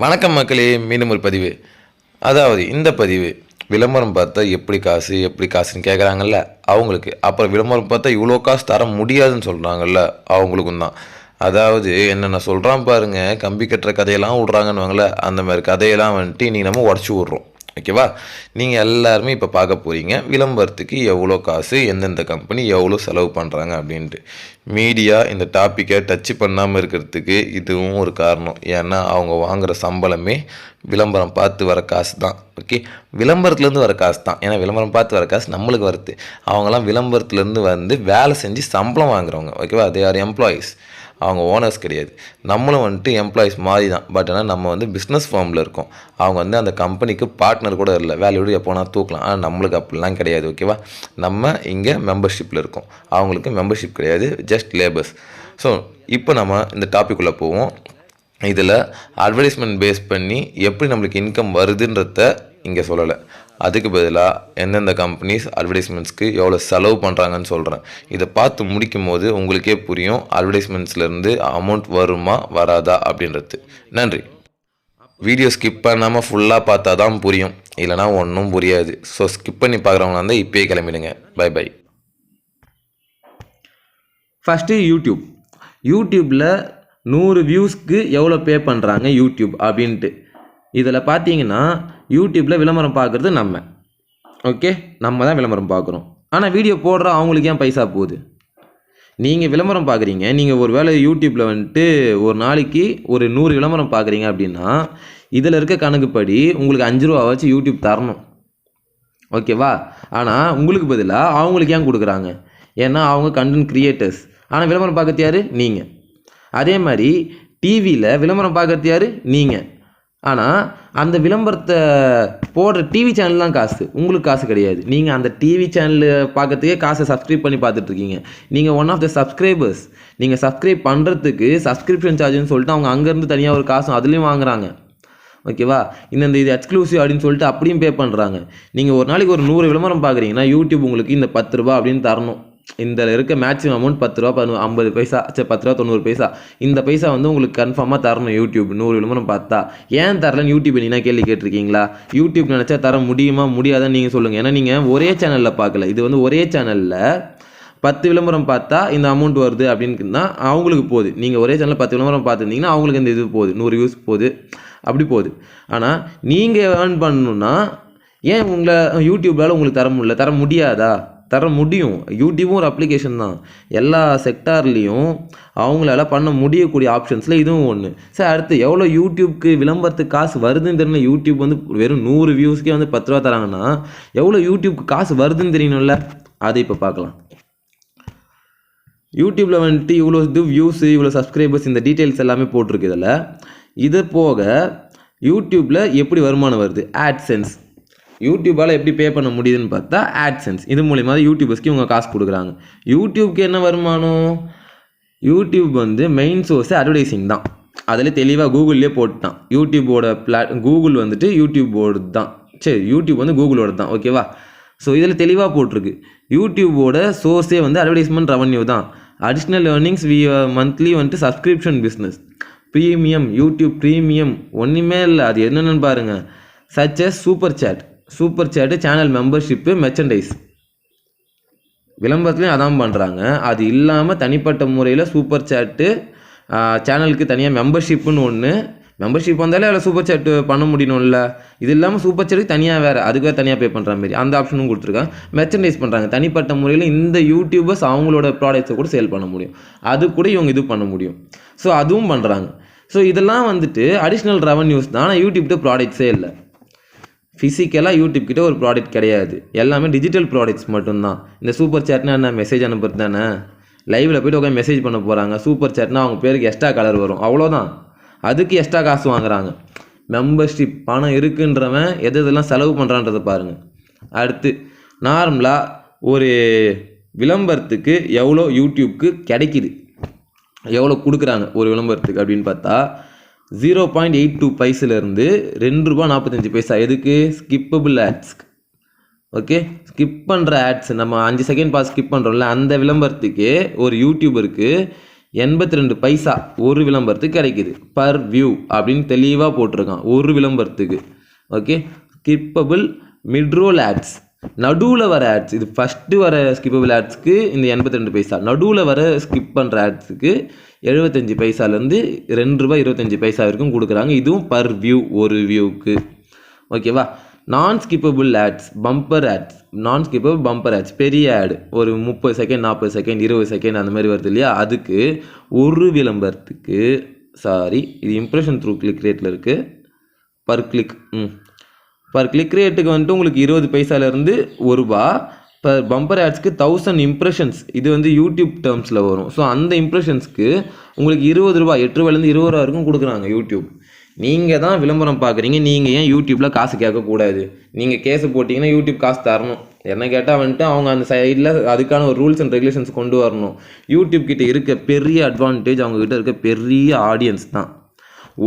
வணக்கம் மக்களே மீண்டும் ஒரு பதிவு. அதாவது இந்த பதிவு விளம்பரம் பார்த்தா எப்படி காசு எப்படி காசுன்னு கேட்குறாங்கல்ல அவங்களுக்கு. அப்புறம் விளம்பரம் பார்த்தா இவ்வளோ காசு தர முடியாதுன்னு சொல்கிறாங்கல்ல அவங்களுக்கும் தான். அதாவது என்னென்ன சொல்கிறான் பாருங்க கம்பி கட்டுற கதையெல்லாம் விட்றாங்கன்னு அந்த மாதிரி கதையெல்லாம் வந்துட்டு இன்றைக்கி நம்ம உடச்சி விட்றோம். ஓகேவா? நீங்கள் எல்லாருமே இப்போ பார்க்க போகிறீங்க விளம்பரத்துக்கு எவ்வளோ காசு எந்தெந்த கம்பெனி எவ்வளோ செலவு பண்ணுறாங்க அப்படின்ட்டு. மீடியா இந்த டாப்பிக்கை டச் பண்ணாமல் இருக்கிறதுக்கு இதுவும் ஒரு காரணம். ஏன்னா அவங்க வாங்குகிற சம்பளமே விளம்பரம் பார்த்து வர காசு தான் ஓகே விளம்பரத்துலேருந்து வர காசு தான். ஏன்னா விளம்பரம் பார்த்து வர காசு நம்மளுக்கு வருது. அவங்களாம் விளம்பரத்துலேருந்து வந்து வேலை செஞ்சு சம்பளம் வாங்குறவங்க ஓகேவா? தே ஆர் எம்ப்ளாயீஸ் அவங்க ஓனர்ஸ் கிடையாது. நம்மளும் வந்துட்டு எம்ப்ளாயிஸ் மாதிரி தான் பட் ஆனால் நம்ம வந்து பிஸ்னஸ் ஃபார்மில் இருக்கோம். அவங்க வந்து அந்த கம்பெனிக்கு பார்ட்னர் கூட இல்லை. வேலையோடு எப்போனா தூக்கலாம். ஆனால் நம்மளுக்கு அப்படிலாம் கிடையாது ஓகேவா நம்ம இங்கே மெம்பர்ஷிப்பில் இருக்கோம். அவங்களுக்கு மெம்பர்ஷிப் கிடையாது ஜஸ்ட் லேபர்ஸ் ஸோ இப்போ நம்ம இந்த டாபிக் உள்ளே போவோம். இதில் அட்வர்டைஸ்மெண்ட் பேஸ் பண்ணி எப்படி நம்மளுக்கு இன்கம் வருதுன்றத இங்கே சொல்லலை. அதுக்கு பதிலாக எந்தெந்த கம்பெனிஸ் அட்வர்டைஸ்மெண்ட்ஸ்க்கு எவ்வளோ செலவு பண்ணுறாங்கன்னு சொல்கிறேன் இதை பார்த்து முடிக்கும் போது உங்களுக்கே புரியும் அட்வர்டைஸ்மெண்ட்ஸ்லேருந்து அமௌண்ட் வருமா வராதா அப்படின்றது. நன்றி. வீடியோ ஸ்கிப் பண்ணாமல் ஃபுல்லாக பார்த்தா தான் புரியும். இல்லைனா ஒன்றும் புரியாது. ஸோ ஸ்கிப் பண்ணி பார்க்குறவங்களா இருந்தால் இப்போயே கிளம்பிடுங்க. பை பை ஃபஸ்ட்டு யூடியூப் யூடியூப்பில் நூறு வியூஸ்க்கு எவ்வளோ பே பண்ணுறாங்க யூடியூப் அப்படின்ட்டு. இதில் பார்த்தீங்கன்னா யூடியூப்பில் விளம்பரம் பார்க்குறது நம்ம. ஓகே நம்ம தான் விளம்பரம் பார்க்குறோம். ஆனால் வீடியோ போடுற அவங்களுக்கு ஏன் பைசா போகுது? நீங்கள் விளம்பரம் பார்க்குறீங்க. நீங்கள் ஒரு வேளை யூடியூப்பில் வந்துட்டு ஒரு நாளைக்கு ஒரு நூறு விளம்பரம் பார்க்குறீங்க அப்படின்னா இதில் இருக்க கணக்குப்படி உங்களுக்கு அஞ்சு ரூபா வச்சு யூடியூப் தரணும். ஓகேவா ஆனால் உங்களுக்கு பதிலாக அவங்களுக்கு ஏன் கொடுக்குறாங்க? ஏன்னா அவங்க கண்டென்ட் க்ரியேட்டர்ஸ் ஆனால் விளம்பரம் பார்க்கறது யார்? நீங்கள் அதே மாதிரி டிவியில் விளம்பரம் பார்க்கறது யார்? நீங்கள் ஆனால் அந்த விளம்பரத்தை போடுற டிவி சேனல்லாம் காசு. உங்களுக்கு காசு கிடையாது. நீங்கள் அந்த டிவி சேனல் பார்க்கறதுக்கே காசை சப்ஸ்கிரைப் பண்ணி பார்த்துட்ருக்கீங்க. நீங்கள் ஒன் ஆஃப் த சப்ஸ்கிரைபர்ஸ் நீங்கள் சப்ஸ்கிரைப் பண்ணுறதுக்கு சப்ஸ்கிரிப்ஷன் சார்ஜ்னு சொல்லிட்டு அவங்க அங்கேருந்து தனியாக ஒரு காசும் அதுலேயும் வாங்குறாங்க. ஓகேவா இந்த இது எக்ஸ்க்ளூசிவ் அப்படின்னு சொல்லிட்டு அப்படியும் பே பண்ணுறாங்க நீங்கள் ஒரு நாளைக்கு ஒரு நூறு விளம்பரம் பார்க்குறீங்கன்னா யூடியூப் உங்களுக்கு இந்த பத்து ரூபா அப்படின்னு தரணும். இந்த இருக்க மேக்ஸிமம் அமௌண்ட் பத்து ரூபா பதினொன்று ஐம்பது பைசா சரி பத்து ரூபா தொண்ணூறு பைசா. இந்த பைசா வந்து உங்களுக்கு கன்ஃபார்மாக தரணும் யூடியூப் நூறு விளம்பரம் பார்த்தா. ஏன் தரலன்னு யூடியூப் நீங்கள் கேள்வி கேட்டிருக்கீங்களா? யூடியூப் நினச்சா தர முடியுமா முடியாதான்னு நீங்கள் சொல்லுங்கள் ஏன்னா நீங்கள் ஒரே சேனலில் பார்க்கல. இது வந்து ஒரே சேனலில் பத்து விளம்பரம் பார்த்தா இந்த அமௌண்ட் வருது அப்படின்னு தான் அவங்களுக்கு போகுது. நீங்கள் ஒரே சேனலில் பத்து விளம்பரம் பார்த்துருந்தீங்கன்னா அவங்களுக்கு இந்த இது போகுது. நூறு வியூஸ் போகுது. அப்படி போகுது. ஆனால் நீங்கள் ஏர்ன் பண்ணணுன்னா ஏன் உங்களை யூடியூப்லால் உங்களுக்கு தர முடியல? தர முடியாதா? தர முடியும். யூடியூபும் ஒரு அப்ளிகேஷன் தான். எல்லா செக்டார்லேயும் அவங்களால பண்ண முடியக்கூடிய ஆப்ஷன்ஸில் இதுவும் ஒன்று சார் அடுத்து எவ்வளோ யூடியூப்க்கு விளம்பரத்துக்கு காசு வருதுன்னு தெரியல யூடியூப் வந்து வெறும் நூறு வியூஸ்க்கே வந்து பத்து ரூபா தராங்கன்னா எவ்வளோ யூடியூப்க்கு காசு வருதுன்னு தெரியணும்ல அதை இப்போ பார்க்கலாம். யூடியூப்பில் வந்துட்டு இவ்வளோ இது வியூஸு இவ்வளோ சப்ஸ்கிரைபர்ஸ் இந்த டீட்டெயில்ஸ் எல்லாமே போட்டிருக்கு இதில். இது போக யூடியூப்பில் எப்படி வருமானம் வருது? ஆட்சென்ஸ் யூடியூப்பால் எப்படி பே பண்ண முடியுதுன்னு பார்த்தா ஆட்சன்ஸ் இது மூலிமா தான் யூடியூபர்ஸ்க்கு இவங்க காசு கொடுக்குறாங்க. யூடியூப்க்கு என்ன வருமானம்? யூடியூப் வந்து மெயின் சோர்ஸு அட்வர்டைஸிங் தான். அதில் தெளிவாக கூகுள்லேயே போட்டுட்டான். யூடியூபோட பிளா கூகுள் வந்துட்டு யூடியூபோடு தான் சரி யூடியூப் வந்து கூகுளோட தான் ஓகேவா ஸோ இதில் தெளிவாக போட்டிருக்கு. யூடியூபோட சோர்ஸே வந்து அட்வர்டைஸ்மெண்ட் ரெவன்யூ தான். அடிஷ்னல் ஏர்னிங்ஸ் வி மந்த்லி வந்துட்டு subscription business premium YouTube premium ஒன்றுமே இல்லை. அது என்னென்னு பாருங்கள் such as super chat super chat channel membership merchandise விளம்பரத்துலேயும் அதான் பண்ணுறாங்க அது இல்லாமல் தனிப்பட்ட முறையில் சூப்பர் சேட்டு சேனலுக்கு தனியாக மெம்பர்ஷிப்புன்னு ஒன்று மெம்பர்ஷிப் வந்தாலே அதில் சூப்பர் சேட்டு பண்ண முடியணும்ல. இது இல்லாமல் சூப்பர் சேட்டுக்கு தனியாக வேறு அதுக்காக தனியாக பே பண்ணுற மாதிரி. அந்த ஆப்ஷனும் கொடுத்துருக்காங்க. மெர்ச்சன்டைஸ் பண்ணுறாங்க தனிப்பட்ட முறையில் இந்த யூடியூபர்ஸ் அவங்களோட ப்ராடக்ட்ஸை கூட சேல் பண்ண முடியும். அது கூட இவங்க இது பண்ண முடியும். ஸோ அதுவும் பண்ணுறாங்க ஸோ இதெல்லாம் வந்துட்டு அடிஷ்னல் ரெவன்யூஸ் தான். ஆனால் யூடியூப்ட்டு ப்ராடக்ட்ஸே இல்லை. ஃபிசிக்கலாக யூடியூப் கிட்டே ஒரு ப்ராடக்ட் கிடையாது. எல்லாமே டிஜிட்டல் ப்ராடக்ட்ஸ் மட்டும்தான். இந்த சூப்பர் சேட்னா என்ன? மெசேஜ் அனுப்புறது தானே லைவில் போய்ட்டு உட்காந்து மெசேஜ் பண்ண போகிறாங்க சூப்பர் சேட்னா அவங்க பேருக்கு எக்ஸ்ட்ரா கலர் வரும். அவ்வளோதான் அதுக்கு எக்ஸ்ட்ரா காசு வாங்குறாங்க. மெம்பர்ஷிப் பணம் இருக்குன்றவன் எது இதெல்லாம் செலவு பண்ணுறான்றதை பாருங்கள் அடுத்து நார்மலாக ஒரு விளம்பரத்துக்கு எவ்வளோ யூடியூப்க்கு கிடைக்கிது? எவ்வளோ கொடுக்குறாங்க ஒரு விளம்பரத்துக்கு அப்படின்னு பார்த்தா ஜீரோ பாயிண்ட் எயிட் டூ பைசிலேருந்து ரெண்டு ரூபா நாற்பத்தஞ்சு பைசா. எதுக்கு? ஸ்கிப்பபிள் ஆட்ஸ் ஓகே ஸ்கிப் பண்ணுற ஆட்ஸ் நம்ம அஞ்சு செகண்ட் பாஸ் ஸ்கிப் பண்ணுறோம்ல அந்த விளம்பரத்துக்கு ஒரு யூடியூபருக்கு எண்பத்தி ரெண்டு பைசா ஒரு விளம்பரத்துக்கு கிடைக்குது. பர் வியூ அப்படின்னு தெளிவாக போட்டிருக்கான் ஒரு விளம்பரத்துக்கு. Okay skippable mid roll ads நடுவில் வர ஆட்ஸ் இது ஃபஸ்ட்டு வர ஸ்கிப்பபிள் ஆட்ஸ்க்கு இந்த எண்பத்தி ரெண்டு பைசா. நடுவில் வர ஸ்கிப் பண்ணுற ஆட்ஸுக்கு எழுபத்தஞ்சி பைசாலேருந்து ரெண்டு ரூபாய் இருபத்தஞ்சி பைசா வரைக்கும் கொடுக்குறாங்க. இதுவும் பர் வியூ ஒரு வியூவுக்கு ஓகேவா? நான் ஸ்கிப்பபிள் ஆட்ஸ் பம்பர் ஆட்ஸ் நான் ஸ்கிப்பபிள் பம்பர் ஆட்ஸ் பெரிய ஆடு ஒரு முப்பது செகண்ட் நாற்பது செகண்ட் இருபது செகண்ட் அந்த மாதிரி வருது இல்லையா? அதுக்கு ஒரு விளம்பரத்துக்கு சாரி இது இம்ப்ரெஷன் த்ரூ கிளிக் ரேட்டில் இருக்குது பர் கிளிக் ம். பர் கிளிக் ரேட்டுக்கு வந்துட்டு உங்களுக்கு இருபது பைசாலேருந்து ஒரு ரூபா இப்போ பம்பர் ஆட்ஸ்க்கு தௌசண்ட் இம்ப்ரெஷன்ஸ் இது வந்து யூடியூப் டேர்ம்ஸில் வரும். ஸோ அந்த இம்ப்ரெஷன்ஸ்க்கு உங்களுக்கு இருபது ரூபா எட்டு ரூபாயிலேருந்து இருபது ரூபா வரைக்கும் கொடுக்குறாங்க யூடியூப் நீங்கள் தான் விளம்பரம் பார்க்குறீங்க. நீங்கள் ஏன் யூடியூப்பில் காசு கேட்கக்கூடாது நீங்கள் கேஸ் போட்டிங்கன்னா யூடியூப் காசு தரணும். என்ன கேட்டால் வந்துட்டு அவங்க அந்த சைடில் அதுக்கான ஒரு ரூல்ஸ் அண்ட் ரெகுலேஷன்ஸ் கொண்டு வரணும். யூடியூப் கிட்ட இருக்க பெரிய அட்வான்டேஜ் அவங்கக்கிட்ட இருக்க பெரிய ஆடியன்ஸ் தான்.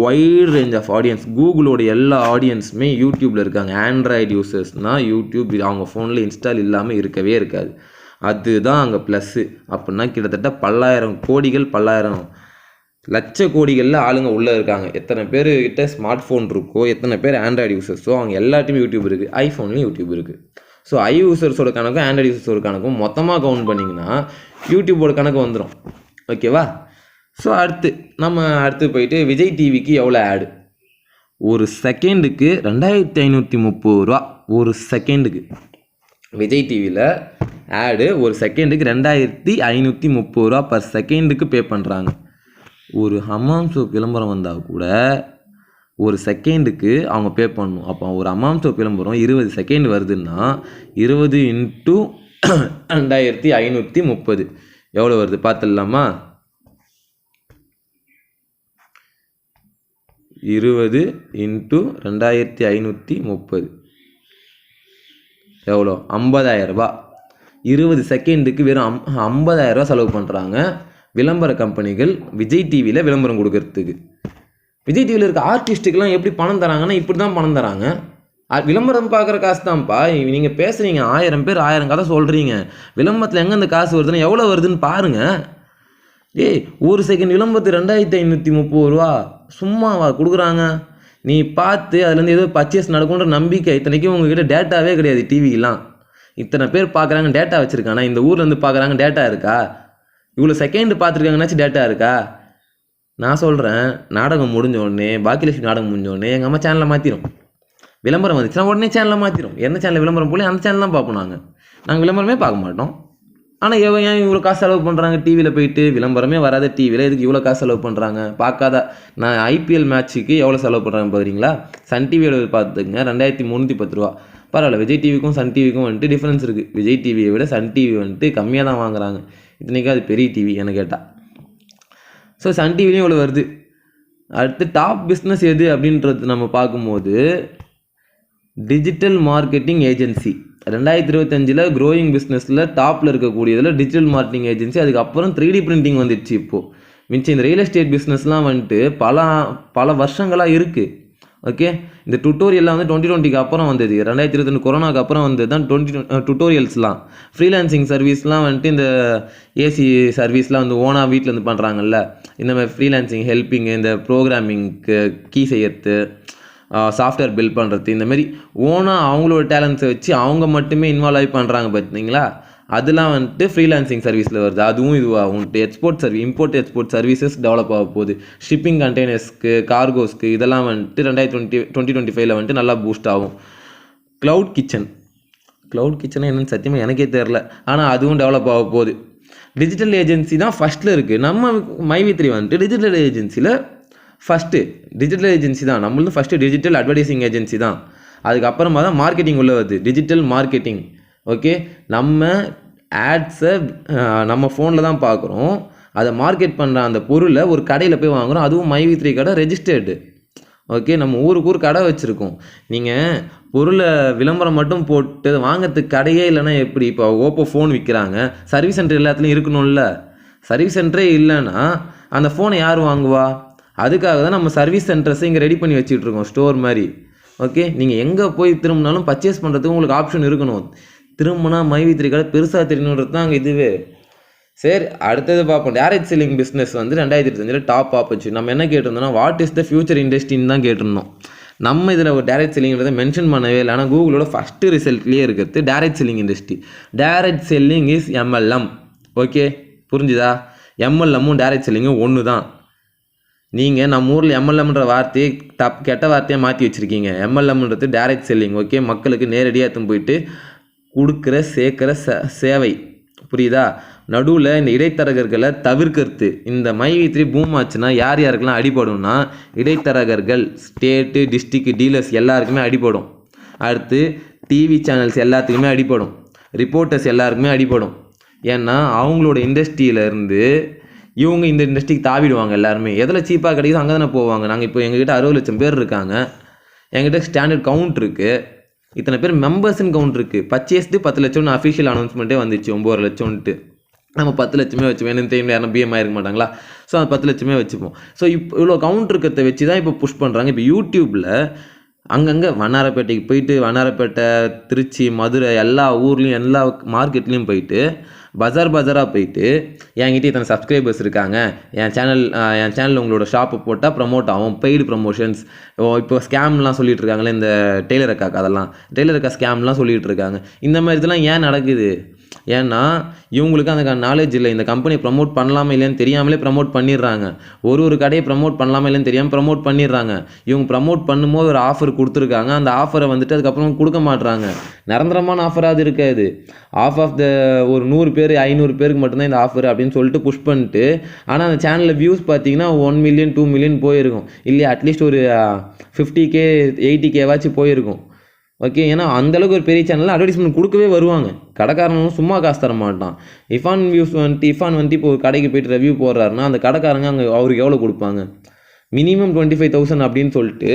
வைட் ரேஞ்ச் ஆஃப் ஆடியன்ஸ் கூகுளோட எல்லா ஆடியன்ஸுமே யூடியூப்பில் இருக்காங்க. ஆண்ட்ராய்டு யூசர்ஸ்னால் யூடியூப் அவங்க ஃபோனில் இன்ஸ்டால் இல்லாமல் இருக்கவே இருக்காது. அதுதான் அங்கே ப்ளஸ்ஸு அப்படின்னா கிட்டத்தட்ட பல்லாயிரம் கோடிகள் பல்லாயிரம் லட்ச கோடிகளில் ஆளுங்க உள்ளே இருக்காங்க. எத்தனை பேர் கிட்ட ஸ்மார்ட் ஃபோன் இருக்கோ எத்தனை பேர் ஆண்ட்ராய்டு யூசர்ஸோ அவங்க எல்லாத்தையுமே யூடியூப் இருக்குது ஐஃபோன்லேயும் யூடியூப் இருக்குது ஸோ ஐ யூசர்ஸோட கணக்கும் ஆண்ட்ராய்டு யூசர்ஸோட கணக்கும் மொத்தமாக கவுண்ட் பண்ணிங்கன்னா யூடியூபோட கணக்கு வந்துடும் ஓகேவா ஸோ அடுத்து நம்ம அடுத்து போயிட்டு விஜய் டிவிக்கு எவ்வளோ ஆடு ஒரு செகண்டுக்கு ரெண்டாயிரத்தி ஐநூற்றி முப்பது ரூபா. ஒரு செகண்டுக்கு விஜய் டிவியில் ஆடு ஒரு செகண்டுக்கு ரெண்டாயிரத்தி ஐநூற்றி முப்பது ரூபா பர் செகண்டுக்கு பே பண்ணுறாங்க ஒரு ஹமாம் சோப் விளம்பரம் வந்தால் கூட ஒரு செகண்டுக்கு அவங்க பே பண்ணணும் அப்போ ஒரு ஹமாம் சோப் விளம்பரம் இருபது செகண்ட் வருதுன்னா இருபது இன்ட்டு ரெண்டாயிரத்தி ஐநூற்றி முப்பது. எவ்வளோ வருது? பார்த்துடலாமா? இருபது இன்ட்டு ரெண்டாயிரத்தி ஐநூற்றி முப்பது. எவ்வளோ? ஐம்பதாயிரம் ரூபாய் இருபது செகண்டுக்கு வெறும் அம் ஐம்பதாயிரம் செலவு பண்ணுறாங்க விளம்பர கம்பெனிகள் விஜய் டிவியில் விளம்பரம் கொடுக்கறதுக்கு. விஜய் டிவியில் இருக்க ஆர்டிஸ்ட்டுக்கெலாம் எப்படி பணம் தராங்கன்னா இப்படி தான் பணம் தராங்க. விளம்பரம் பார்க்குற காசு தான்ப்பா நீங்கள் பேசுகிறீங்க ஆயிரம் பேர் ஆயிரம் கதை சொல்கிறீங்க விளம்பரத்தில் எங்கே அந்த காசு வருதுன்னா எவ்வளோ வருதுன்னு பாருங்கள் ஏய் ஒரு செகண்ட் விளம்பரத்து ரெண்டாயிரத்தி ஐநூற்றி முப்பது ரூபா. சும்மாவா கொடுக்குறாங்க? நீ பார்த்து அதுலேருந்து ஏதோ பர்ச்சேஸ் நடக்கும்ன்ற நம்பிக்கை இத்தனைக்கும் உங்ககிட்ட டேட்டாவே கிடையாது டிவிலாம் இத்தனை பேர் பார்க்குறாங்க டேட்டா வச்சுருக்கானா? இந்த ஊர்லேருந்து பார்க்குறாங்க டேட்டா இருக்கா? இவ்வளோ செகண்ட் பார்த்துருக்காங்கன்னாச்சும் டேட்டா இருக்கா? நான் சொல்கிறேன் நாடகம் முடிஞ்ச உடனே பாக்கியலட்சுமி நாடகம் முடிஞ்சோடனே எங்கள் அம்மா சேனலை மாற்றிடும் விளம்பரம் வந்துச்சுன்னா உடனே சேனலை மாற்றிடும் என்ன சேனலில் விளம்பரம் போல அந்த சேனல் தான் பார்ப்போம் நாங்கள் நாங்கள் விளம்பரமே பார்க்க மாட்டோம். ஆனால் இவன் ஏன் இவ்வளோ காசு செலவு பண்ணுறாங்க டிவியில் போயிட்டு விளம்பரமே வராத டிவியில் இதுக்கு இவ்வளோ காசு செலவு பண்ணுறாங்க பார்க்காத. நான் ஐபிஎல் மேட்ச்சுக்கு எவ்வளோ செலவு பண்ணுறாங்க பார்க்குறீங்களா சன் டிவியோட பார்த்துங்க ரெண்டாயிரத்தி முந்நூற்றி பத்து ரூபா. பரவாயில்ல விஜய் டிவிக்கும் சன் டிவிக்கும் வந்துட்டு டிஃப்ரென்ஸ் இருக்குது விஜய் டிவியை விட சன் டிவி வந்துட்டு கம்மியாக தான் வாங்குறாங்க. இத்தனைக்கும் அது பெரிய டிவி என்ன கேட்டால் ஸோ சன் டிவிலையும் இவ்வளோ வருது. அடுத்து டாப் பிஸ்னஸ் எது அப்படின்றது நம்ம பார்க்கும்போது டிஜிட்டல் மார்க்கெட்டிங் ஏஜென்சி ரெண்டாயிரத்தி இருபத்தஞ்சில் க்ரோயிங் பிஸ்னஸில் டாப்பில் இருக்கக்கூடியதில் டிஜிட்டல் மார்க்கெட்டிங் ஏஜென்சி அதுக்கப்புறம் த்ரீ டி பிரிண்டிங் வந்துடுச்சு இப்போது மிச்சம் இந்த ரியல் எஸ்டேட் பிஸ்னஸ்லாம் வந்துட்டு பல பல வருஷங்களாக இருக்குது ஓகே இந்த டுட்டோரியல்லாம் வந்து டுவெண்ட்டி டுவெண்ட்டிக்கு அப்புறம் வந்தது. ரெண்டாயிரத்தி இருபத்தி கொரோனாக்கு அப்புறம் வந்தது தான் டுவெண்ட்டி டுட்டோரியல்ஸ்லாம் ஃப்ரீலான்சிங் சர்வீஸ்லாம் வந்துட்டு இந்த ஏசி சர்வீஸ்லாம் வந்து ஓனாக வீட்டில் வந்து பண்ணுறாங்கல்ல இந்த மாதிரி ஃப்ரீலான்சிங் ஹெல்ப்பிங்கு இந்த ப்ரோக்ராமிங்க்கு கீ செய்யறது சாஃப்ட்வேர் பில்ட் பண்ணுறது இந்தமாரி ஓனாக அவங்களோட டேலண்ட்ஸை வச்சு அவங்க மட்டுமே இன்வால்வ் ஆகி பண்ணுறாங்க பார்த்தீங்களா அதெல்லாம் வந்துட்டு ஃப்ரீலான்சிங் சர்வீஸில் வருது. அதுவும் இதுவாகும் export service import export services develop ஆக போகுது. ஷிப்பிங் கண்டெய்னர்ஸ்க்கு கார்கோஸ்க்கு இதெல்லாம் வந்துட்டு ரெண்டாயிரத்தி டுவெண்ட்டி டுவெண்ட்டி டுவெண்ட்டி ஃபைவ்ல வந்துட்டு நல்லா பூஸ்ட் ஆகும். க்ளவுட் கிச்சன் க்ளவுட் கிச்சனை என்னென்னு சத்தியமாக எனக்கே தெரில ஆனால் அதுவும் டெவலப் ஆக போகுது. டிஜிட்டல் ஏஜென்சி தான் ஃபஸ்ட்டில் இருக்குது நம்ம மைவி த்ரீ வந்துட்டு டிஜிட்டல் ஏஜென்சியில் ஃபஸ்ட்டு டிஜிட்டல் ஏஜென்சி தான். நம்மளும் ஃபஸ்ட்டு டிஜிட்டல் அட்வர்டைசிங் ஏஜென்சி தான். அதுக்கப்புறமா தான் மார்க்கெட்டிங் உள்ள வருது. டிஜிட்டல் மார்க்கெட்டிங் ஓகே நம்ம ஆட்ஸை நம்ம ஃபோனில் தான் பார்க்குறோம். அதை மார்க்கெட் பண்ணுற அந்த பொருளை ஒரு கடையில் போய் வாங்குறோம். அதுவும் மைவி த்ரீ கடை ரெஜிஸ்டர்டு ஓகே நம்ம ஊருக்கு ஊர் கடை வச்சுருக்கோம். நீங்கள் பொருளை விளம்பரம் மட்டும் போட்டு வாங்கிறதுக்கு கடையே இல்லைன்னா எப்படி? இப்போ ஓப்போ ஃபோன் விற்கிறாங்க சர்வீஸ் சென்டர் எல்லாத்துலேயும் இருக்கணும்ல. சர்வீஸ் சென்டரே இல்லைன்னா அந்த ஃபோனை யார் வாங்குவா? அதுக்காக தான் நம்ம சர்வீஸ் சென்டர்ஸை இங்கே ரெடி பண்ணி வச்சுட்டு இருக்கோம் ஸ்டோர் மாதிரி. ஓகே நீங்கள் எங்கே போய் திரும்பினாலும் பர்ச்சேஸ் பண்ணுறதுக்கு உங்களுக்கு ஆப்ஷன் இருக்கணும். திரும்பினா மைவி த்ரீ கடை பெருசாக தெரியணுன்றது தான் அங்கே இதுவே. சரி அடுத்தது பார்ப்போம். டேரக்ட் செல்லிங் பிஸ்னஸ் வந்து ரெண்டாயிரத்தி இருபத்தஞ்சில் டாப் ஆப்பர்ச்சுனிட்டி நம்ம என்ன கேட்டிருந்தோம்னா வாட் இஸ் த ஃபியூச்சர் இண்டஸ்ட்ரின்னு தான் கேட்டிருந்தோம். நம்ம இதில் ஒரு டேரக்ட் செல்லிங்கிறத மென்ஷன் பண்ணவே இல்லை. ஆனால் கூகுளோட ஃபஸ்ட்டு ரிசல்ட்லேயே இருக்கிறது direct selling industry direct selling is MLM okay புரிஞ்சுதா? எம்எல்எம்மும் டேரக்ட் செல்லிங்கும் ஒன்று தான் நீங்கள் நம்ம ஊரில் எம்எல்எம்ன்ற வார்த்தையை தப் கெட்ட வார்த்தையாக மாற்றி வச்சுருக்கீங்க. எம்எல்எம்ன்றது டைரக்ட் செல்லிங் ஓகே மக்களுக்கு நேரடியாக எடுத்துன்னு போயிட்டு கொடுக்குற சேர்க்குற ச சேவை. புரியுதா? நடுவில் இந்த இடைத்தரகர்களை தவிர்க்கிறது. இந்த மை த்ரீ பூம் ஆச்சுன்னா யார் யாருக்கெல்லாம் அடிபடும்னா இடைத்தரகர்கள் ஸ்டேட்டு டிஸ்ட்ரிக்ட் டீலர்ஸ் எல்லாருக்குமே அடிபடும். அடுத்து டிவி சேனல்ஸ் எல்லாத்துக்குமே அடிபடும். ரிப்போர்ட்டர்ஸ் எல்லாருக்குமே அடிபடும். ஏன்னா அவங்களோட இண்டஸ்ட்ரியிலேருந்து இவங்க இந்த இண்டஸ்ட்ரிக்கு தாவிடுவாங்க எல்லாருமே. எதில் சீப்பாக கிடைக்குதோ அங்கே தானே போவாங்க. நாங்கள் இப்போ எங்ககிட்ட அறுபது லட்சம் பேர் இருக்காங்க. எங்கிட்ட ஸ்டாண்டர்ட் கவுண்ட் இருக்குது இத்தனை பேர் மெம்பர்ஸ்னு கவுண்ட் இருக்குது பர்ச்சேஸ்டு பத்து லட்சம்னு அஃபிஷியல் அனௌன்ஸ்மெண்ட்டே வந்துச்சு. ஒம்பது லட்சம்ன்ட்டு. நம்ம பத்து லட்சமே வச்சு வேணும் டைமில் யாரும் பிஎம் ஆயிருக்க மாட்டாங்களா? ஸோ அந்த பத்து லட்சமே வச்சுப்போம். ஸோ இப்போ இவ்வளோ கவுண்ட் இருக்கிறத வச்சு தான் இப்போ புஷ் பண்ணுறாங்க இப்போ யூடியூப்பில் அங்கங்கே வண்ணாரப்பேட்டைக்கு போயிட்டு வண்ணாரப்பேட்டை திருச்சி மதுரை எல்லா ஊர்லேயும் எல்லா மார்க்கெட்லேயும் போயிட்டு பஜார் பஜாராக போயிட்டு என்கிட்ட இத்தனை சப்ஸ்கிரைபர்ஸ் இருக்காங்க. என் சேனல் என் சேனலில் உங்களோட ஷாப்பை போட்டால் ப்ரமோட் ஆகும். பெய்டு ப்ரமோஷன்ஸ் இப்போ ஸ்கேம்லாம் சொல்லிட்டு இருக்காங்களே இந்த டெய்லர் அக்காக்கு அதெல்லாம். டெய்லர் அக்கா ஸ்கேம்லாம் சொல்லிகிட்டு இருக்காங்க. இந்த மாதிரி இதெல்லாம் ஏன் நடக்குது? ஏன்னா இவங்களுக்கு அந்த நாலேஜ் இல்லை. இந்த கம்பெனி ப்ரமோட் பண்ணலாமா இல்லையான்னு தெரியாமலே ப்ரமோட் பண்ணிடுறாங்க. ஒரு ஒரு கடையை ப்ரமோட் பண்ணலாமா இல்லைன்னு தெரியாமல் ப்ரமோட் பண்ணிடுறாங்க. இவங்க ப்ரமோட் பண்ணும்போது ஒரு ஆஃபர் கொடுத்துருக்காங்க. அந்த ஆஃபரை வந்துட்டு அதுக்கப்புறம் கொடுக்க மாட்றாங்க. நிரந்தரமான ஆஃபராக அது இருக்காது. ஆஃப் ஆஃப் த ஒரு நூறு பேர் ஐநூறு பேருக்கு மட்டும்தான் இந்த ஆஃபர் அப்படின்னு சொல்லிட்டு புஷ் பண்ணிட்டு ஆனால் அந்த சேனலில் வியூஸ் பார்த்தீங்கன்னா ஒன் மில்லியன் டூ மில்லியன் போயிருக்கும். இல்லையா அட்லீஸ்ட் ஒரு ஃபிஃப்டி கே எயிட்டி கேவாச்சும் போயிருக்கும். ஓகே ஏன்னா அந்தளவுக்கு ஒரு பெரிய சேனலில் அட்வர்டைஸ்மெண்ட் கொடுக்கவே வருவாங்க. கடைக்காரனும் சும்மா காசு தர மாட்டான். இஃபான் வியூஸ் வந்துட்டு இஃபான் வந்துட்டு இப்போ ஒரு கடைக்கு போயிட்டு ரிவ்யூ போடுறாருன்னா அந்த கடைக்காரங்க அங்கே அவருக்கு எவ்வளோ கொடுப்பாங்க? மினிமம் டுவெண்ட்டி ஃபைவ் தௌசண்ட் அப்படின்னு சொல்லிட்டு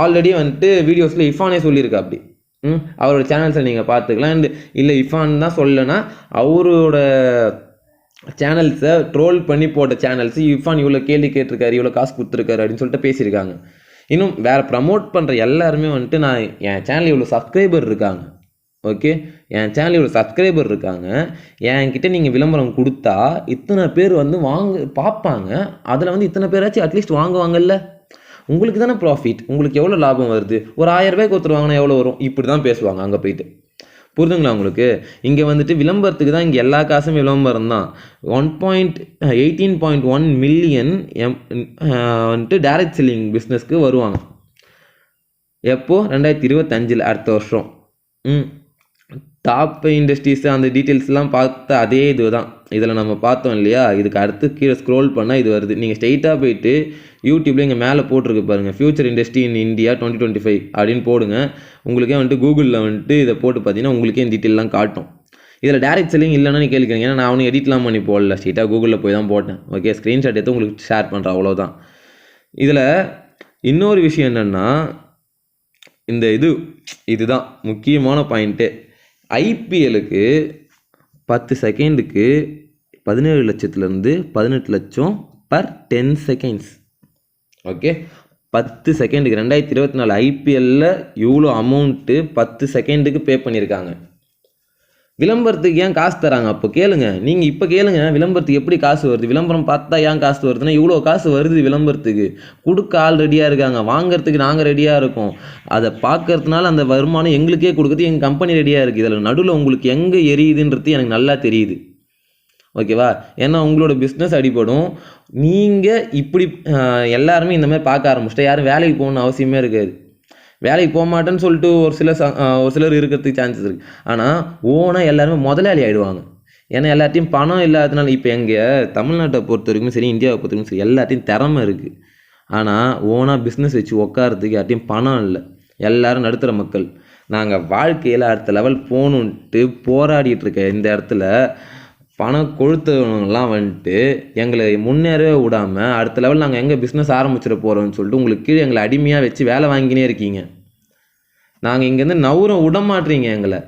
ஆல்ரெடி வந்துட்டு வீடியோஸில் இஃபானே சொல்லியிருக்கா அப்படி ம் அவரோட சேனல்ஸை நீங்கள் பார்த்துக்கலாம். அண்டு இல்லை இஃபான் தான் சொல்லலைன்னா அவரோட சேனல்ஸை ட்ரோல் பண்ணி போட்ட சேனல்ஸ் இஃபான் இவ்வளோ கேள்வி கேட்டிருக்காரு இவ்வளோ காசு கொடுத்துருக்காரு அப்படின்னு சொல்லிட்டு பேசியிருக்காங்க. இன்னும் வேறு ப்ரமோட் பண்ணுற எல்லாருமே வந்துட்டு நான் என் சேனல் இவ்வளோ சப்ஸ்கிரைபர் இருக்காங்க. ஓகே என் சேனல் இவ்வளோ சப்ஸ்கிரைபர் இருக்காங்க. என்கிட்ட நீங்கள் விளம்பரம் கொடுத்தா இத்தனை பேர் வந்து வாங்க பார்ப்பாங்க. அதில் வந்து இத்தனை பேராச்சும் அட்லீஸ்ட் வாங்குவாங்கல்ல. உங்களுக்கு தானே ப்ராஃபிட் உங்களுக்கு எவ்வளோ லாபம் வருது? ஒரு ஆயிரம் ரூபாய்க்கு ஒருத்தர் வாங்கினா எவ்வளோ வரும்? இப்படி தான் பேசுவாங்க அங்கே போயிட்டு. புரிதுங்களா உங்களுக்கு? இங்கே வந்துட்டு விளம்பரத்துக்கு தான் இங்கே எல்லா காசும் விளம்பரம் தான். One point eighteen point one million M வந்துட்டு டைரக்ட் செல்லிங் பிஸ்னஸ்க்கு வருவாங்க. எப்போது ரெண்டாயிரத்தி இருபத்தஞ்சில் அடுத்த வருஷம். ம். டாப் இண்டஸ்ட்ரீஸ் அந்த டீட்டெயில்ஸ்லாம் பார்த்த அதே இது தான் இதில் நம்ம பார்த்தோம் இல்லையா? இதுக்கு அடுத்து கீழே ஸ்க்ரோல் பண்ணால் இது வருது. நீங்கள் ஸ்ட்ரெயிட்டாக போயிட்டு யூடியூப்ல இங்கே மேலே போட்டிருக்கு பாருங்கள் future industry in India twenty twenty five அப்படின்னு போடுங்க. உங்களுக்கே வந்துட்டு கூகுளில் வந்துட்டு இதை போட்டு பார்த்தீங்கன்னா உங்களுக்கே டீட்டெயிலாம் காட்டும். இதில் டேரக்ட் செல்லிங் இல்லைன்னு நீ ஏன்னா நான் அவனும் எடிட்லாம் பண்ணி போடல. ஸ்ட்ரீட்டாக கூகுளில் போய் தான் போட்டேன். ஓகே ஸ்க்ரீன்ஷாட் எடுத்து உங்களுக்கு ஷேர் பண்ணுறேன் அவ்வளோதான் இதில் இன்னொரு விஷயம் என்னென்னா இந்த இது இதுதான் முக்கியமான பாயிண்ட்டு ஐபிஎலுக்கு பத்து செகண்டுக்கு பதினேழு லட்சத்துலேருந்து பதினெட்டு லட்சம் பர் டென் செகண்ட்ஸ் ஓகே பத்து செகண்டுக்கு ரெண்டாயிரத்தி இருபத்தி நாலு ஐபிஎல்லில் இவ்வளோ அமௌண்ட்டு பத்து செகண்டுக்கு பே பண்ணியிருக்காங்க. விளம்பரத்துக்கு ஏன் காசு தராங்க? அப்போ கேளுங்க. நீங்கள் இப்போ கேளுங்க. விளம்பரத்துக்கு எப்படி காசு வருது? விளம்பரம் பார்த்தா ஏன் காசு வருதுன்னா இவ்வளோ காசு வருது விளம்பரத்துக்கு. கொடுக்க ஆள் ரெடியாக இருக்காங்க. வாங்குறதுக்கு நாங்கள் ரெடியாக இருக்கோம். அதை பார்க்கறதுனால அந்த வருமானம் எங்களுக்கே கொடுக்குறது எங்கள் கம்பெனி ரெடியாக இருக்குது இதில் நடுவில் உங்களுக்கு எங்கே எரியுதுன்றது எனக்கு நல்லா தெரியுது. ஓகேவா? ஏன்னா உங்களோட பிஸ்னஸ் அடிபடும். நீங்கள் இப்படி எல்லாருமே இந்த மாதிரி பார்க்க ஆரம்பிச்சிட்டா யாரும் வேலைக்கு போகணும்னு அவசியமே இருக்காது. வேலைக்கு போக மாட்டேன்னு சொல்லிட்டு ஒரு சில ச- ஒரு சிலர் இருக்கிறதுக்கு சான்சஸ் இருக்குது ஆனால் ஓனாக எல்லாருமே முதலாளி ஆகிடுவாங்க ஏன்னா எல்லாத்தையும் பணம் இல்லாததுனால இப்போ எங்கள் தமிழ்நாட்டை பொறுத்த வரைக்கும் சரி இந்தியாவை பொறுத்த வரைக்கும் சரி எல்லாத்தையும் திறமை இருக்குது ஆனால் ஓனாக பிஸ்னஸ் வச்சு உட்காரத்துக்கு யார்ட்டையும் பணம் இல்லை. எல்லோரும் நடுத்தர மக்கள். நாங்கள் வாழ்க்கையில் அடுத்த லெவல் போகணுன்ட்டு போராடிட்டு இருக்க இந்த இடத்துல பணம் கொழுத்தவங்கலாம் வந்துட்டு எங்களை முன்னேறவே விடாமல் அடுத்த லெவல் நாங்கள் எங்கே பிஸ்னஸ் ஆரம்பிச்சிட போகிறோம்னு சொல்லிட்டு உங்களுக்கு கீழே எங்களை அடிமையாக வச்சு வேலை வாங்கினே இருக்கீங்க. நாங்கள் இங்கேருந்து நவுரம் விட மாட்றீங்க எங்களை.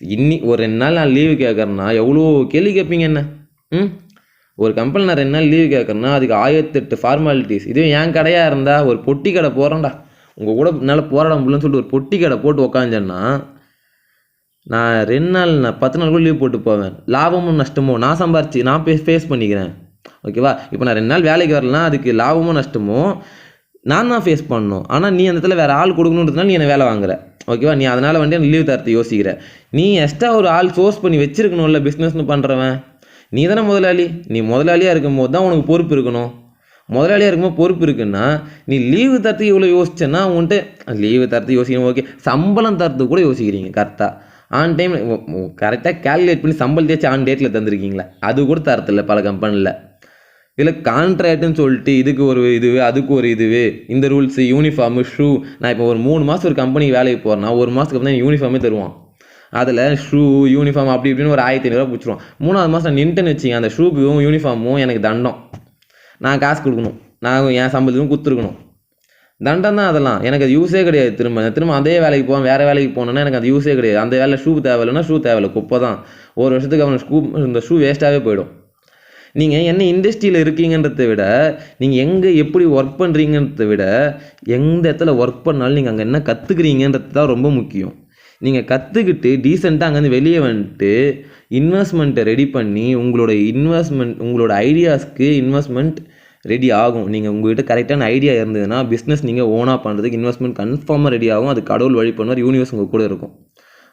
இன்னி ஒரு ரெண்டு நாள் நான் லீவு கேட்குறேன்னா எவ்வளோ கேள்வி கேட்பீங்க என்ன? ம்? ஒரு கம்பெனி நான் ரெண்டு நாள் லீவு கேட்குறேன்னா அதுக்கு ஆயிரத்தெட்டு ஃபார்மாலிட்டிஸ் இதுவே என் கடையாக இருந்தால் ஒரு பொட்டி கடை போகிறேன்டா உங்கள் கூட என்னால் போராட முடியலன்னு சொல்லிட்டு ஒரு பொட்டி கடை போட்டு உக்காந்தேன்னா நான் ரெண்டு நாள் நான் பத்து நாள் கூட லீவ் போட்டு போவேன். லாபமும் நஷ்டமோ நான் சம்பாரிச்சு நான் ஃபேஸ் பண்ணிக்கிறேன். ஓகேவா இப்போ நான் ரெண்டு நாள் வேலைக்கு வரலனா அதுக்கு லாபமோ நஷ்டமோ நான் தான் ஃபேஸ் பண்ணணும். ஆனால் நீ அந்த இடத்துல வேறு ஆள் கொடுக்கணுன்றதுனால நீ என்னை வேலை வாங்குற? ஓகேவா நீ அதனால் வந்து எனக்கு லீவ் தரத்தை யோசிக்கிற? நீ எக்ஸ்ட்ரா ஒரு ஆள் சோர்ஸ் பண்ணி வச்சிருக்கணும்ல பிஸ்னஸ்னு பண்ணுறவன் நீ தானே முதலாளி. நீ முதலாளியாக இருக்கும்போது தான் உனக்கு பொறுப்பு இருக்கணும். முதலாளியாக இருக்கும்போது பொறுப்பு இருக்குன்னா நீ லீவு தரத்துக்கு இவ்வளோ யோசிச்சேன்னா உன்ட்டு லீவு தரத்துக்கு யோசிக்கணும். ஓகே சம்பளம் தரத்துக்கு கூட யோசிக்கிறீங்க கரெக்டாக ஆன் டைம் கரெக்டாக கேல்குலேட் பண்ணி சம்பளத்தையாச்சும் ஆன் டேட்டில் தந்திருக்கீங்களா? அது கூட தரத்தில்ல பல கம்பெனியில் இதில் கான்ட்ராக்ட்னு சொல்லிட்டு இதுக்கு ஒரு இது அதுக்கு ஒரு இது இந்த ரூல்ஸு யூனிஃபார்மு ஷூ நான் இப்போ ஒரு மூணு மாதம் ஒரு கம்பெனிக்கு வேலைக்கு போகிறேன்னா ஒரு மாதத்துக்கு அப்புறம் யூனிஃபார்மே தருவான். அதில் ஷூ யூனிஃபார்ம் அப்படி இப்படின்னு ஒரு ஆயிரத்தி ஐநூறுரூவா பிடிச்சிருவான். மூணாவது மாதம் நான் நின்ட்டுன்னு வச்சிங்க அந்த ஷூக்கும் யூனிஃபார்மும் எனக்கு தண்டம். நான் காசு கொடுக்கணும். நான் என் சம்பளத்துக்கும் கொடுத்துருக்கணும். தண்டம் தான் அதெல்லாம். எனக்கு அது யூஸே கிடையாது திரும்ப. நான் திரும்ப அதே வேலைக்கு போவேன் வேறு வேலைக்கு போனேன்னா எனக்கு அது யூஸே கிடையாது. அந்த வேலை ஷூ தேவையில்லைன்னா ஷூ தேவையில்லை. குப்பை தான். ஒரு வருஷத்துக்கு அவன் ஷூ இந்த ஷூ வேஸ்ட்டாகவே போயிடும். நீங்கள் என்ன இண்டஸ்ட்ரியில் இருக்கீங்கன்றதை விட நீங்கள் எங்கே எப்படி ஒர்க் பண்ணுறீங்கன்றதை விட எந்த இடத்துல ஒர்க் பண்ணாலும் நீங்கள் அங்கே என்ன கற்றுக்குறீங்கன்றது தான் ரொம்ப முக்கியம். நீங்கள் கற்றுக்கிட்டு டீசெண்டாக அங்கேருந்து வெளியே வந்துட்டு இன்வெஸ்ட்மெண்ட்டை ரெடி பண்ணி உங்களோட இன்வெஸ்ட்மெண்ட் உங்களோட ஐடியாஸ்க்கு இன்வெஸ்ட்மெண்ட் ரெடி ஆகும். நீங்கள் உங்கள்கிட்ட கரெக்டான ஐடியா இருந்ததுன்னா பிஸ்னஸ் நீங்கள் ஓனாக பண்ணுறதுக்கு இன்வெஸ்ட்மெண்ட் கன்ஃபார்மாக ரெடி ஆகும். அது கடவுள் வழி பண்ணுவார் யூனிவர்ஸ் உங்கள் கூட இருக்கும்.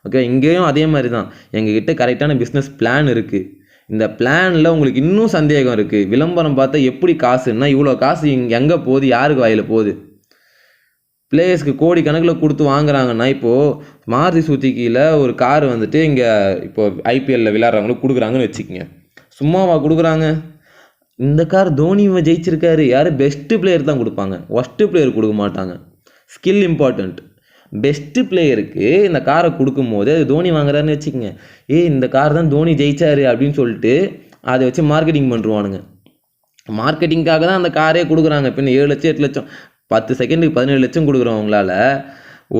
ஓகே இங்கேயும் அதே மாதிரி தான் எங்ககிட்ட கரெக்டான பிஸ்னஸ் பிளான் இருக்குது இந்த பிளானில் உங்களுக்கு இன்னும் சந்தேகம் இருக்குது விளம்பரம் பார்த்தா எப்படி காசுன்னா இவ்வளோ காசு இங்கே எங்கே போகுது? யாருக்கு வாயில் போகுது? பிளேயர்ஸ்க்கு கோடி கணக்கில் கொடுத்து வாங்குறாங்கன்னா இப்போது மாருதி சுத்திக்கியில் ஒரு கார் வந்துட்டு இங்கே இப்போ ஐபிஎல்லில் விளையாடுறவங்களுக்கு கொடுக்குறாங்கன்னு வச்சுக்கோங்க. சும்மாவா கொடுக்குறாங்க? இந்த கார் தோனி இவன் ஜெயிச்சிருக்காரு யார்? பெஸ்ட்டு பிளேயர் தான் கொடுப்பாங்க. ஒஸ்ட்டு பிளேயர் கொடுக்க மாட்டாங்க. ஸ்கில் இம்பார்ட்டண்ட் பெஸ்ட்டு பிளேயருக்கு இந்த காரை கொடுக்கும்போது அது தோனி வாங்குறாருன்னு வச்சுக்கோங்க. ஏய் இந்த கார் தான் தோனி ஜெயிச்சாரு அப்படின்னு சொல்லிட்டு அதை வச்சு மார்க்கெட்டிங் பண்ணுருவானுங்க மார்க்கெட்டிங்காக தான் அந்த காரே கொடுக்குறாங்க. பின்ன ஏழு லட்சம் எட்டு லட்சம் பத்து செகண்டுக்கு பதினேழு லட்சம் கொடுக்குறவங்களால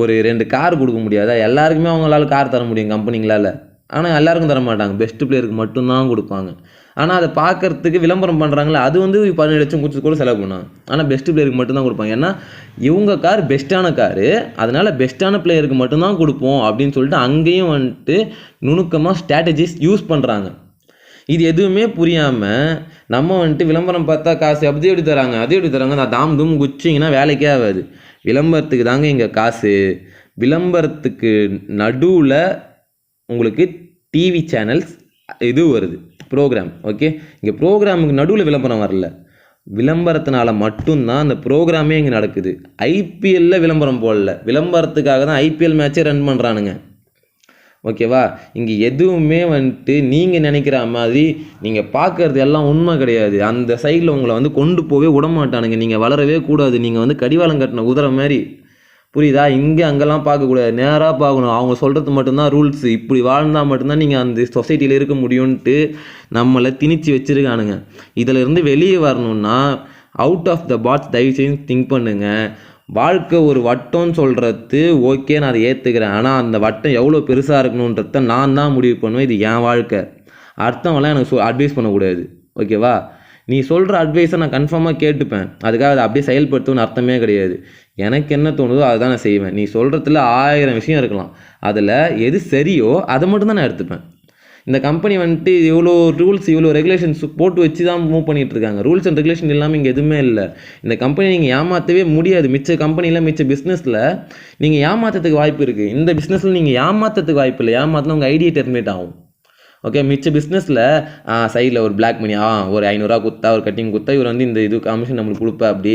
ஒரு ரெண்டு கார் கொடுக்க முடியாதா? எல்லாருக்குமே அவங்களால கார் தர முடியும் கம்பெனிங்களால் ஆனால் எல்லாருக்கும் தர மாட்டாங்க. பெஸ்ட்டு பிளேயருக்கு மட்டும்தான் கொடுப்பாங்க. ஆனால் அதை பார்க்கறதுக்கு விளம்பரம் பண்ணுறாங்களே அது வந்து பதினேழு லட்சம் கொடுத்து கூட செலவு பண்ணாங்க ஆனால் பெஸ்ட்டு பிளேயருக்கு மட்டும்தான் கொடுப்பாங்க. ஏன்னா இவங்க கார் பெஸ்ட்டான காரு அதனால் பெஸ்ட்டான பிளேயருக்கு மட்டும்தான் கொடுப்போம் அப்படின்னு சொல்லிட்டு அங்கேயும் வந்துட்டு நுணுக்கமாக ஸ்ட்ராட்டஜிஸ் யூஸ் பண்ணுறாங்க இது எதுவுமே புரியாமல் நம்ம வந்துட்டு விளம்பரம் பார்த்தா காசு அப்படி எப்படி தராங்க அதே எப்படி தராங்க. நான் தாம் தூம் குச்சிங்கன்னா வேலைக்கே ஆகாது. விளம்பரத்துக்கு தாங்க இங்கே காசு. விளம்பரத்துக்கு நடுவில் உங்களுக்கு டிவி சேனல்ஸ் இது வருது. ப்ரோக்ராம் ஓகே இங்கே ப்ரோக்ராமுக்கு நடுவில் விளம்பரம் வரல. விளம்பரத்தினால மட்டும்தான் அந்த ப்ரோக்ராமே இங்கே நடக்குது. ஐபிஎல்ல விளம்பரம் போடல. விளம்பரத்துக்காக தான் ஐபிஎல் மேட்சே ரன் பண்ணுறானுங்க ஓகேவா? இங்கே எதுவுமே வந்துட்டு நீங்கள் நினைக்கிற மாதிரி நீங்கள் பார்க்கறது எல்லாம் உண்மை கிடையாது. அந்த சைடில் உங்களை வந்து கொண்டு போகவே விட மாட்டானுங்க நீங்கள் வளரவே கூடாது. நீங்கள் வந்து கடிவாளம் கட்டின குதிரை மாதிரி. புரியுதா? இங்கே அங்கெல்லாம் பார்க்கக்கூடாது. நேராக பார்க்கணும். அவங்க சொல்கிறது மட்டும்தான் ரூல்ஸு. இப்படி வாழ்ந்தால் மட்டும்தான் நீங்கள் அந்த சொசைட்டியில் இருக்க முடியும்ன்ட்டு நம்மளை திணிச்சு வச்சுருக்கானுங்க. இதில் இருந்து வெளியே வரணும்னா அவுட் ஆஃப் த பாட்ஸ் தயவு செய்து திங்க் பண்ணுங்கள் வாழ்க்கை ஒரு வட்டம்னு சொல்கிறது ஓகே நான் அதை ஏற்றுக்கிறேன் ஆனால் அந்த வட்டம் எவ்வளோ பெருசாக இருக்கணுன்றத நான் தான் முடிவு பண்ணுவேன். இது என் வாழ்க்கை. அடுத்தவங்களாம் எனக்கு சொ அட்வைஸ் பண்ணக்கூடாது. ஓகேவா நீ சொல்கிற அட்வைஸை நான் கன்ஃபார்மாக கேட்டுப்பேன். அதுக்காக அதை அப்படியே செயல்படுத்தணும்னு அர்த்தமே கிடையாது. எனக்கு என்ன தோணுதோ அதை தான் நான் செய்வேன். நீ சொல்கிறதுல ஆயிரம் விஷயம் இருக்கலாம். அதில் எது சரியோ அதை மட்டும் தான் நான் எடுத்துப்பேன். இந்த கம்பெனி வந்துட்டு இவ்வளோ ரூல்ஸ் இவ்வளோ ரெகுலேஷன்ஸ் போட்டு வச்சு தான் மூவ் பண்ணிகிட்டு இருக்காங்க. ரூல்ஸ் அண்ட் ரெகுலேஷன் இல்லாமல் இங்கே எதுவுமே இல்லை. இந்த கம்பெனி நீங்கள் ஏமாற்றவே முடியாது. மிச்ச கம்பெனியில் மிச்ச பிஸ்னஸில் நீங்கள் ஏமாற்றத்துக்கு வாய்ப்பு இருக்குது இந்த பிஸ்னஸில் நீங்கள் ஏமாற்றத்துக்கு வாய்ப்பு இல்லை. ஏமாற்றினா உங்கள் ஐடியா டெர்மினேட் ஆகும். ஓகே மிச்ச பிஸ்னஸில் சைடில் ஒரு பிளாக் மணி ஆ ஒரு ஐநூறுரூவா கொடுத்தா ஒரு கட்டிங் கொடுத்தா இவர் வந்து இந்த இது கமிஷன் நம்மளுக்கு கொடுப்பா அப்படி.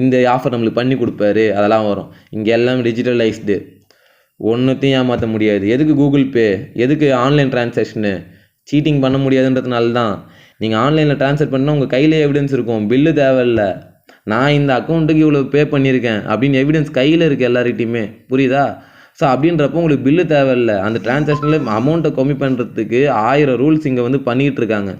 இந்த ஆஃபர் நம்மளுக்கு பண்ணி கொடுப்பாரு அதெல்லாம் வரும். இங்கே எல்லாம் டிஜிட்டலைஸ்டு ஒன்றுத்தையும் ஏமாற்ற முடியாது. எதுக்கு கூகுள் பே எதுக்கு ஆன்லைன் டிரான்சாக்ஷனு சீட்டிங் பண்ண முடியாதுன்றதுனால தான் நீங்கள் ஆன்லைனில் ட்ரான்ஸ்ஃபர் பண்ணால் உங்கள் கையிலே எவிடன்ஸ் இருக்கும். பில்லு தேவையில்ல. நான் இந்த அக்கௌண்ட்டுக்கு இவ்வளோ பே பண்ணியிருக்கேன் அப்படின்னு எவிடன்ஸ் கையில் இருக்குது எல்லார்கிட்டையுமே. புரியுதா? ஸோ அப்படின்றப்போ உங்களுக்கு பில்லு தேவையில்ல. அந்த டிரான்சாக்ஷனில் அமௌண்ட்டை கம்மி பண்ணுறதுக்கு ஆயிரம் ரூல்ஸ் இங்கே வந்து பண்ணிகிட்டு இருக்காங்க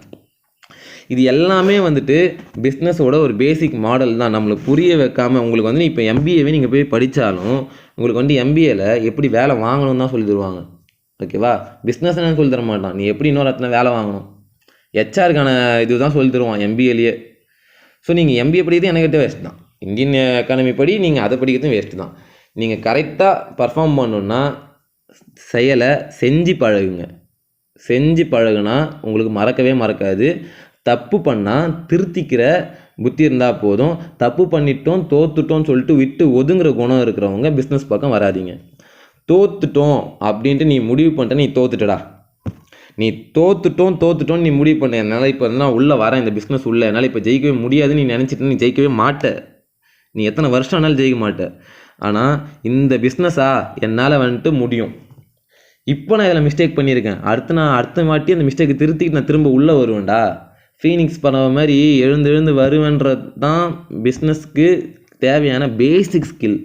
இது எல்லாமே வந்துட்டு பிஸ்னஸோட ஒரு பேசிக் மாடல் தான். நம்மளுக்கு புரிய வைக்காமல் உங்களுக்கு வந்து இப்போ எம்பிஏவே நீங்கள் போய் படித்தாலும் உங்களுக்கு வந்து எம்பிஏல எப்படி வேலை வாங்கணும்னு தான் சொல்லி தருவாங்க ஓகேவா பிஸ்னஸ் என்ன சொல்லி தர மாட்டான். நீ எப்படி இன்னொரு இடத்துல வேலை வாங்கணும்? ஹெச்ஆருக்கான இது தான் சொல்லி தருவான் எம்பிஏலேயே ஸோ நீங்கள் எம்பிஏ படிக்கிறது எனக்கு வேஸ்ட் தான். இந்தியன் எக்கானமி படி நீங்கள் அதை படிக்கிறதும் வேஸ்ட்டு தான். நீங்கள் கரெக்டாக பர்ஃபார்ம் பண்ணணுன்னா செயலை செஞ்சு பழகுங்க. செஞ்சு பழகுனா உங்களுக்கு மறக்கவே மறக்காது. தப்பு பண்ணால் திருத்திக்கிற புத்தி இருந்தால் போதும். தப்பு பண்ணிட்டோம் தோத்துட்டோம்னு சொல்லிட்டு விட்டு ஒதுங்குற குணம் இருக்கிறவங்க பிஸ்னஸ் பக்கம் வராதீங்க. தோத்துட்டோம் அப்படின்ட்டு நீ முடிவு பண்ணிட்ட நீ தோத்துட்டடா. நீ தோத்துட்டோம் தோத்துட்டோம் நீ முடிவு பண்ண என்னால் இப்போ நான் உள்ளே வரேன் இந்த பிஸ்னஸ் உள்ளே. என்னால் இப்போ ஜெயிக்கவே முடியாதுன்னு நீ நினச்சிட்டு நீ ஜெயிக்கவே மாட்ட. நீ எத்தனை வருஷம் ஆனாலும் ஜெயிக்க மாட்ட. ஆனால் இந்த பிஸ்னஸாக என்னால் வந்துட்டு முடியும். இப்போ நான் இதில் மிஸ்டேக் பண்ணியிருக்கேன். அடுத்து நான் அடுத்த வாட்டி அந்த மிஸ்டேக்கை திருத்திட்டு நான் திரும்ப உள்ளே வருவேன்டா. ஃபீனிக்ஸ் பண்ண மாதிரி எழுந்து எழுந்து வருவேன்றது தான் பிஸ்னஸ்க்கு தேவையான பேசிக் ஸ்கில்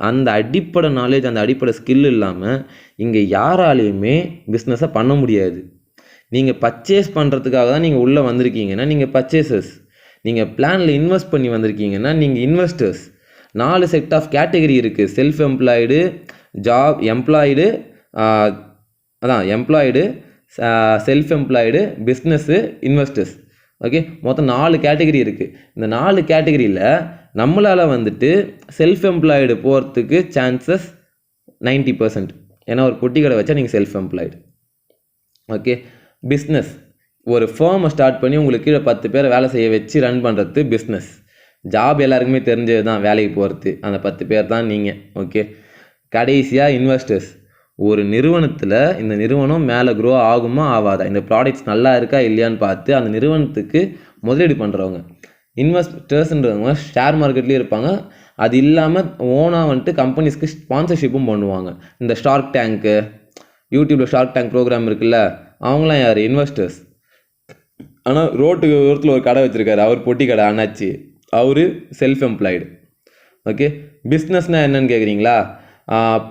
அந்த அடிப்படை நாலேஜ் அந்த அடிப்படை ஸ்கில் இல்லாமல் இங்கே யாராலையுமே பிஸ்னஸை பண்ண முடியாது. நீங்கள் பர்ச்சேஸ் பண்ணுறதுக்காக தான் நீங்கள் உள்ளே வந்திருக்கீங்கன்னா நீங்கள் பர்ச்சேசஸ் நீங்கள் பிளானில் இன்வெஸ்ட் பண்ணி வந்திருக்கீங்கன்னா நீங்கள் இன்வெஸ்டர்ஸ் நாலு செட் ஆஃப் கேட்டகரி இருக்குது செல்ஃப் எம்ப்ளாய்டு ஜாப் எம்ப்ளாய்டு அதான் employed self employed business investors okay மொத்தம் நாலு கேட்டகரி இருக்குது இந்த நாலு கேட்டகரியில் நம்மளால் வந்துட்டு செல்ஃப் எம்ப்ளாய்டு போகிறதுக்கு சான்சஸ் 90% பர்சன்ட் ஏன்னா ஒரு பொட்டி கடை வச்சா நீங்கள் செல்ஃப் எம்ப்ளாய்டு ஓகே பிஸ்னஸ் ஒரு ஃபேர்மை ஸ்டார்ட் பண்ணி உங்களுக்கு கீழே பத்து பேரை வேலை செய்ய வச்சு ரன் பண்ணுறது பிஸ்னஸ் ஜாப் எல்லாருக்குமே தெரிஞ்சது தான் வேலைக்கு போகிறது அந்த பத்து பேர் தான் நீங்கள் ஓகே கடைசியாக இன்வெஸ்டர்ஸ் ஒரு நிறுவனத்தில் இந்த நிறுவனம் மேலே க்ரோ ஆகுமா ஆகாதா? இந்த ப்ராடக்ட்ஸ் நல்லா இருக்கா இல்லையான்னு பார்த்து அந்த நிறுவனத்துக்கு முதலீடு பண்ணுறவங்க இன்வெஸ்டர்ஸ்ன்றவங்க ஷேர் மார்க்கெட்லேயும் இருப்பாங்க. அது இல்லாமல் ஓனாக வந்துட்டு கம்பெனிஸ்க்கு ஸ்பான்சர்ஷிப்பும் பண்ணுவாங்க. இந்த ஷார்க் டேங்க்கு யூடியூப்பில் ஷார்க் டேங்க் ப்ரோக்ராம் இருக்குல்ல அவங்களாம் யார்? இன்வெஸ்டர்ஸ் ஆனால் ரோட்டுக்கு ஓரத்தில் ஒரு கடை வச்சுருக்காரு. அவர் பொட்டி கடை அண்ணாச்சி. அவர் செல்ஃப் எம்ப்ளாய்டு ஓகே பிஸ்னஸ்னால் என்னன்னு கேட்குறீங்களா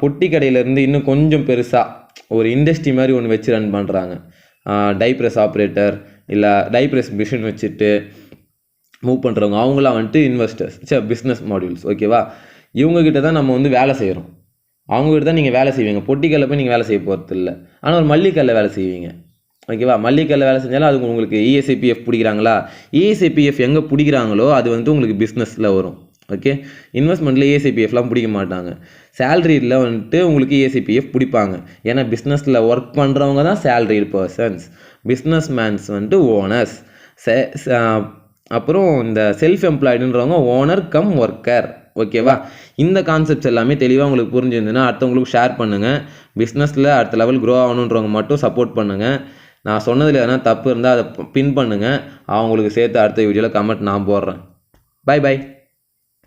பொட்டி கடையிலேருந்து இன்னும் கொஞ்சம் பெருசாக ஒரு இண்டஸ்ட்ரி மாதிரி ஒன்று வச்சு ரன் பண்ணுறாங்க டைப்ரெஸ் ஆப்ரேட்டர் இல்லை டைப்ரெஸ் மிஷின் வச்சுட்டு மூவ் பண்ணுறவங்க அவங்களாம் வந்துட்டு இன்வெஸ்டர்ஸ் சே பிஸ்னஸ் மாடியூல்ஸ் ஓகேவா இவங்கக்கிட்ட தான் நம்ம வந்து வேலை செய்கிறோம் அவங்ககிட்ட தான் நீங்கள் வேலை செய்வீங்க. பொட்டிக்கல்ல போய் நீங்கள் வேலை செய்ய போகிறது இல்லை ஆனால் ஒரு மல்லிக்கல்ல வேலை செய்வீங்க. ஓகேவா மல்லிகல்ல வேலை செஞ்சாலும் அது உங்களுக்கு இஎஸ்ஐபிஎஃப் பிடிக்கிறாங்களா? இஎஸ்ஐபிஎஃப் எங்கே பிடிக்கிறாங்களோ அது வந்துட்டு உங்களுக்கு பிஸ்னஸில் வரும். ஓகே இன்வெஸ்ட்மெண்ட்டில் இஎஸ்ஐபிஎஃப்லாம் பிடிக்க மாட்டாங்க. சேலரியில் வந்துட்டு உங்களுக்கு ஏசிபிஎஃப் இஎஸ்ஐபிஎஃப் பிடிப்பாங்க. ஏன்னா பிஸ்னஸில் ஒர்க் பண்ணுறவங்க தான் சேலரிட் பர்சன்ஸ் பிஸ்னஸ் மேன்ஸ் வந்துட்டு ஓனர்ஸ் அப்புறம் இந்த செல்ஃப் எம்ப்ளாய்டுன்றவங்க ஓனர் கம் ஒர்க்கர் ஓகேவா இந்த கான்செப்ட்ஸ் எல்லாமே தெளிவாக உங்களுக்கு புரிஞ்சிருந்ததுன்னா அடுத்தவங்களுக்கு ஷேர் பண்ணுங்கள் பிஸ்னஸில் அடுத்த லெவல் க்ரோ ஆகணுன்றவங்க மட்டும் சப்போர்ட் பண்ணுங்கள் நான் சொன்னதில் எதனா தப்பு இருந்தால் அதை பின் பண்ணுங்கள் அவங்களுக்கு சேர்த்து அடுத்த வீடியோவில் கமெண்ட் நான் போடுறேன். By by